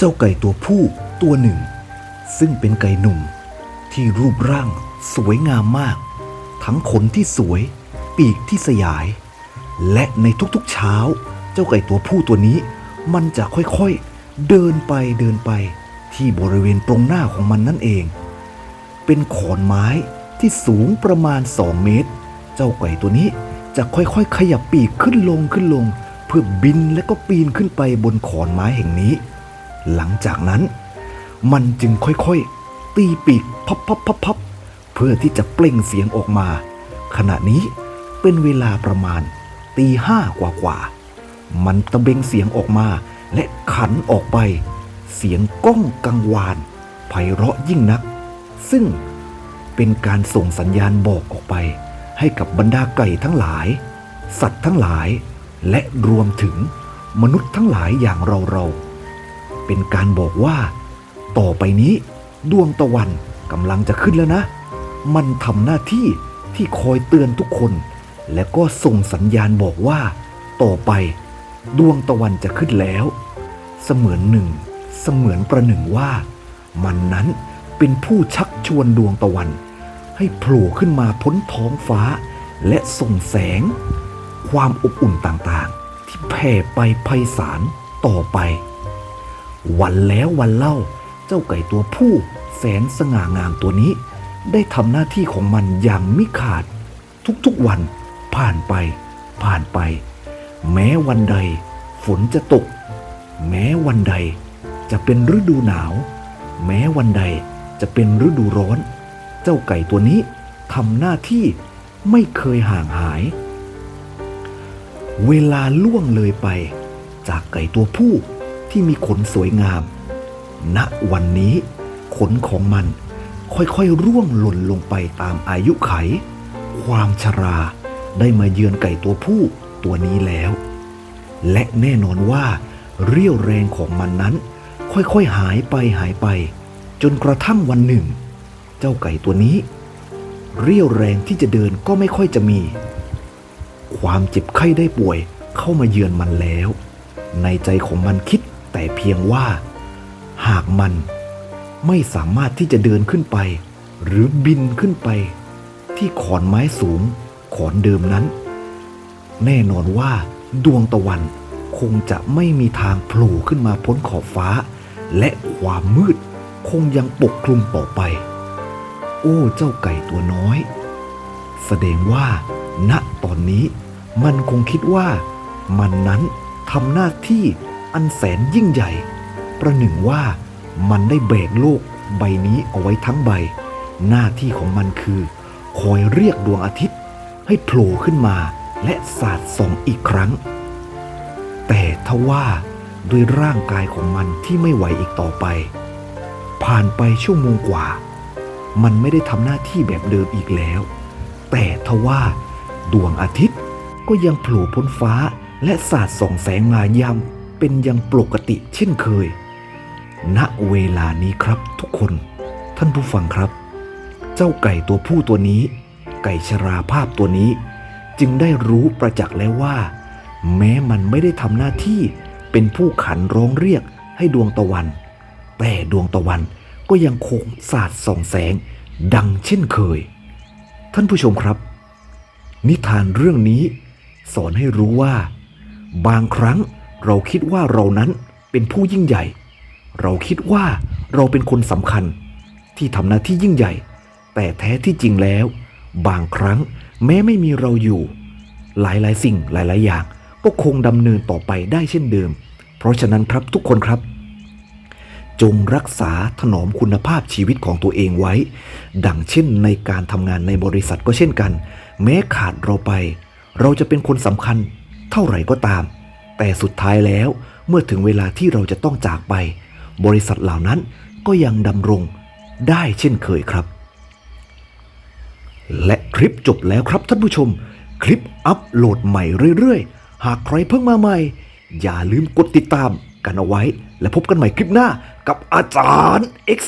เจ้าไก่ตัวผู้ตัวหนึ่ง ซึ่งเป็นไก่หนุ่ม ที่รูปร่างสวยงามมาก ทั้งขนที่สวย ปีกที่สยาย และในทุกๆเช้า เจ้าไก่ตัวผู้ตัวนี้ มันจะค่อยๆ เดินไปเดินไป ที่บริเวณตรงหน้าของมันนั่นเอง เป็นขอนไม้ที่สูงประมาณ 2 เมตร เจ้าไก่ตัวนี้จะค่อยๆ ขยับปีกขึ้นลงขึ้นลง เพื่อบินและก็ปีนขึ้นไปบนขอนไม้แห่งนี้ หลังจากนั้น มันจึงค่อยๆ ตีปีกพับพับพับพับเพื่อที่จะเปล่งเสียงออกมา ขณะนี้เป็นเวลาประมาณตีห้ากว่ากว่าๆมันตะเบงเสียงออกมาและขันออกไป เสียงก้องกังวานไพเราะยิ่งนัก ซึ่งเป็นการส่งสัญญาณบอกออกไป ให้กับบรรดาไก่ทั้งหลาย สัตว์ทั้งหลาย และรวมถึงมนุษย์ทั้งหลายอย่างเราเราๆ เป็นการบอกว่า ต่อไปนี้ ดวงตะวันกำลังจะขึ้นแล้วนะ มันทำหน้าที่ที่คอยเตือนทุกคน และก็ส่งสัญญาณบอกว่า ต่อไป ดวงตะวันจะขึ้นแล้ว เสมือนหนึ่ง เสมือนประหนึ่งว่า มันนั้นเป็นผู้ชักชวนดวงตะวัน ให้โผล่ขึ้นมาพ้นท้องฟ้า และส่งแสง ความอบอุ่นต่างๆ ที่แผ่ไปไพศาลต่อไป วันแล้ววันเล่า เจ้าไก่ตัวผู้แสนสง่างามตัวนี้ ได้ทำหน้าที่ของมันอย่างมิขาด ทุกๆวันผ่านไป ผ่านไป แม้วันใด ฝนจะตก แม้วันใด จะเป็นฤดูหนาว แม้วันใดจะเป็นฤดูร้อน เจ้าไก่ตัวนี้ทำหน้าที่ไม่เคยห่างหาย เวลาล่วงเลยไป จากไก่ตัวผู้ ที่มีขนสวยงาม ณวันนี้ขนของมันค่อยๆ ร่วงหล่นลงไปตามอายุไข ความชราได้มาเยือนไก่ตัวผู้ตัวนี้แล้ว และแน่นอนว่า เรี่ยวแรงของมันนั้น ค่อยๆหายไปหายไป จนกระทั่งวันหนึ่ง เจ้าไก่ตัวนี้ เรี่ยวแรงที่จะเดินก็ไม่ค่อยจะมี ความเจ็บไข้ได้ป่วยเข้ามาเยือนมันแล้ว ในใจของมันคิด แต่เพียงว่า หากมันไม่สามารถที่จะเดินขึ้นไป หรือบินขึ้นไป ที่ขอนไม้สูง ขอนเดิมนั้น แน่นอนว่าดวงตะวันคงจะไม่มีทางโผล่ขึ้นมาพ้นขอบฟ้า และความมืดคงยังปกคลุมต่อไป โอ้เจ้าไก่ตัวน้อย แสดงว่า ณตอนนี้มันคงคิดว่า มันนั้นทำหน้าที่ อันแสนยิ่งใหญ่ ประหนึ่งว่ามันได้แบกโลกใบนี้เอาไว้ทั้งใบ หน้าที่ของมันคือ คอยเรียกดวงอาทิตย์ ให้โผล่ขึ้นมาและสาดส่องอีกครั้ง แต่ทว่าด้วยร่างกายของมันที่ไม่ไหวอีกต่อไป ผ่านไปชั่วโมงกว่า มันไม่ได้ทำหน้าที่แบบเดิมอีกแล้ว แต่ทว่าดวงอาทิตย์ก็ยังโผล่พ้นฟ้าและสาดส่องแสงมายาม เป็นอยังปกติเช่นเคย ณ เวลานี้ครับทุกคน ท่านผู้ฟังครับ เจ้าไก่ตัวผู้ตัวนี้ ไก่ชราภาพตัวนี้ จึงได้รู้ประจักษ์แล้วว่า แม้มันไม่ได้ทำหน้าที่เป็นผู้ขันร้องเรียกให้ดวงตะวัน แต่ดวงตะวันก็ยังคงสาดส่องแสงดังเช่นเคย ท่านผู้ชมครับ นิทานเรื่องนี้ สอนให้รู้ว่า บางครั้ง เราคิดว่าเรานั้นเป็นผู้ยิ่งใหญ่ เราคิดว่าเราเป็นคนสำคัญ ที่ทำหน้าที่ยิ่งใหญ่ แต่แท้ที่จริงแล้ว บางครั้งแม้ไม่มีเราอยู่ หลายๆ สิ่งหลายๆ อย่างก็คงดำเนินต่อไปได้เช่นเดิม เพราะฉะนั้นครับทุกคนครับ จงรักษาถนอมคุณภาพชีวิตของตัวเองไว้ ดังเช่นในการทำงานในบริษัทก็เช่นกัน แม้ขาดเราไป เราจะเป็นคนสำคัญเท่าไหร่ก็ตาม แต่สุดท้ายแล้วเมื่อถึงเวลาที่เราจะต้องจากไป บริษัทเหล่านั้นก็ยังดำรงได้เช่นเคยครับ และคลิปจบแล้วครับท่านผู้ชม คลิปอัปโหลดใหม่เรื่อยๆ หากใครเพิ่งมาใหม่ อย่าลืมกดติดตามกันเอาไว้ และพบกันใหม่คลิปหน้ากับอาจารย์ X